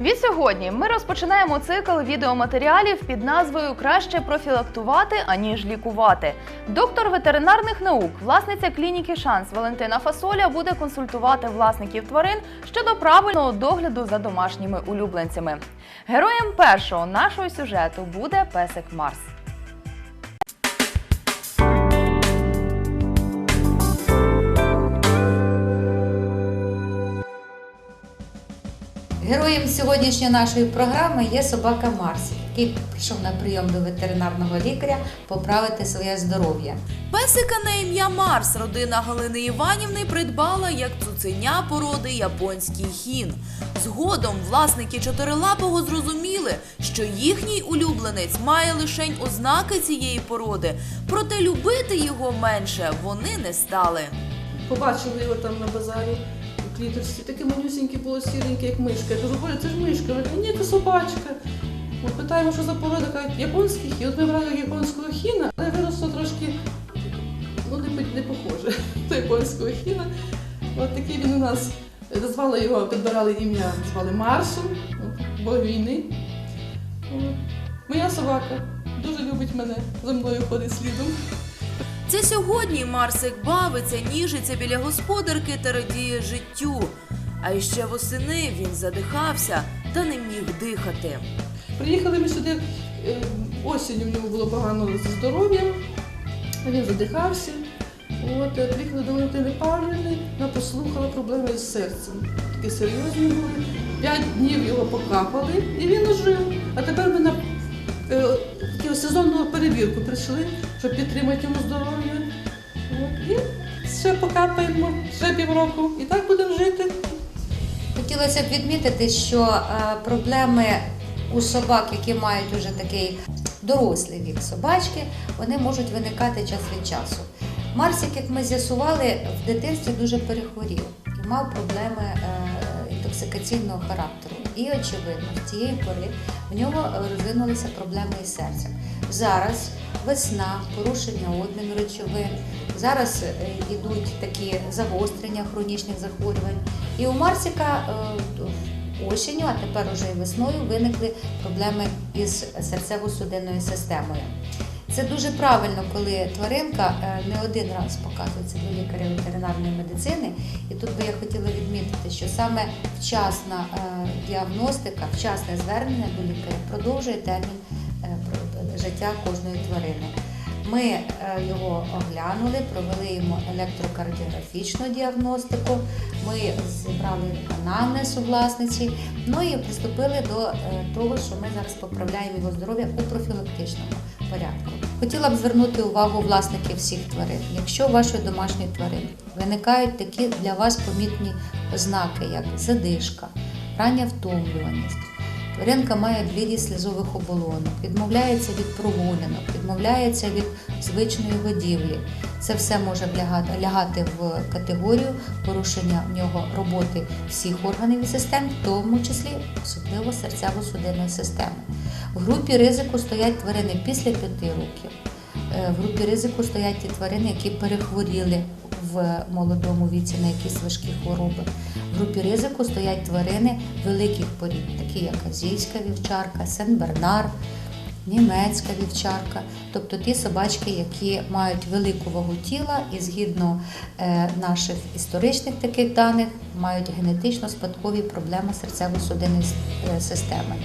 Відсьогодні ми розпочинаємо цикл відеоматеріалів під назвою Краще профілактувати, аніж лікувати. Доктор ветеринарних наук, власниця клініки Шанс Валентина Фасоля буде консультувати власників тварин щодо правильного догляду за домашніми улюбленцями. Героєм першого нашого сюжету буде песик Марс. Героєм сьогоднішньої нашої програми є собака Марсі, який прийшов на прийом до ветеринарного лікаря поправити своє здоров'я. Песика на ім'я Марс родина Галини Іванівни придбала як цуценя породи японський хін. Згодом власники чотирилапого зрозуміли, що їхній улюбленець має лишень ознаки цієї породи, проте любити його менше вони не стали. Побачили його там на базарі у клітерсі. Таке манюсіньке було сіреньке, як мишка. Я кажу, Боля, це ж мишка. Кажуть, ні, це собачка. Ми питаємо, що за порода, кажуть, японський хін. От ми брали японського хіна, але виросло трошки, ну, не, не похоже до японського хіна. От такий він у нас. Звали його, підбирали ім'я, звали Марсом, бо війни. Моя собака дуже любить мене, за мною ходить слідом. Це сьогодні Марсик бавиться, ніжиться біля господарки та радіє життю. А іще восени він задихався та не міг дихати. Приїхали ми сюди е, осінню, в нього було погано зі здоров'ям, він задихався. От, е, приїхали до Валентини Павлівни, вона послухала проблеми з серцем. Такі серйозні були. П'ять днів його покапали і він ожив. А тепер ми на е, сезонну перевірку прийшли, щоб підтримати йому здоров'я. І ще покапаємо, ще півроку. І так будемо жити. Хотілося б відмітити, що е, проблеми у собак, які мають уже такий дорослий вік собачки, вони можуть виникати час від часу. Марсик, як ми з'ясували, в дитинстві дуже перехворів і мав проблеми е, інтоксикаційного характеру. І очевидно, з цієї пори в нього розвинулися проблеми із серцем. Зараз весна, порушення обміну речовин. Зараз е, йдуть такі загострення хронічних захворювань. І у Марсика е, осінню, а тепер уже і весною виникли проблеми із серцево-судинною системою. Це дуже правильно, коли тваринка е, не один раз показується до лікаря ветеринарної медицини. І тут би я хотіла відмітити, що саме вчасна е, діагностика, вчасне звернення до лікаря продовжує термін е, життя кожної тварини. Ми його оглянули, провели йому електрокардіографічну діагностику. Ми зібрали анамнез у власниці. Ну і приступили до того, що ми зараз поправляємо його здоров'я у профілактичному порядку. Хотіла б звернути увагу власників всіх тварин. Якщо у вашої домашньої тварини виникають такі для вас помітні ознаки, як задишка, рання втомлюваність, Тваринка має блідість слізових оболонок, відмовляється від прогулянок, відмовляється від звичної годівлі. Це все може лягати в категорію порушення в нього роботи всіх органів і систем, в тому числі особливо серцево-судинної системи. В групі ризику стоять тварини після 5 років. Е, В групі ризику стоять ті тварини, які перехворіли в молодому віці на якісь важкі хвороби. В групі ризику стоять тварини великих порід, такі як азійська вівчарка, сен-бернар, німецька вівчарка, тобто ті собачки, які мають велику вагу тіла і згідно е, наших історичних таких даних мають генетично спадкові проблеми серцево-судинної е, системи.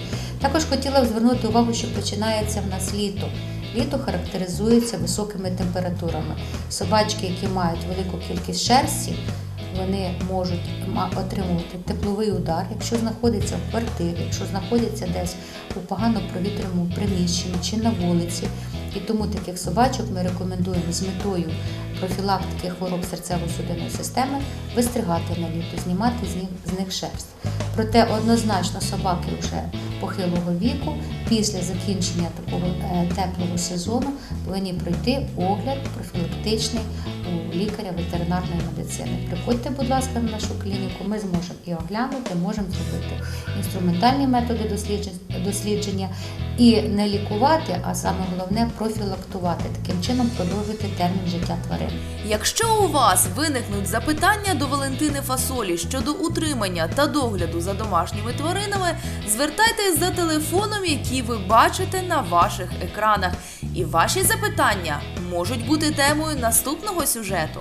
Також хотіла б звернути увагу, що починається в нас літо. Літо характеризується високими температурами. Собачки, які мають велику кількість шерсті, вони можуть отримувати тепловий удар, якщо знаходяться в квартирі, якщо знаходяться десь у погано провітряному приміщенні чи на вулиці. І тому таких собачок ми рекомендуємо з метою профілактики хвороб серцево-судинної системи вистригати на літо, знімати з них, шерсть. Проте однозначно собаки вже похилого віку після закінчення такого е, теплого сезону повинні пройти огляд профілактичний лікаря ветеринарної медицини. Приходьте, будь ласка, на нашу клініку. Ми зможемо і оглянути, можемо зробити інструментальні методи дослідження і не лікувати, а саме головне профілактувати. Таким чином продовжити термін життя тварин. Якщо у вас виникнуть запитання до Валентини Фасолі щодо утримання та догляду за домашніми тваринами, звертайтесь за телефоном, який ви бачите на ваших екранах. І ваші запитання можуть бути темою наступного сюжету.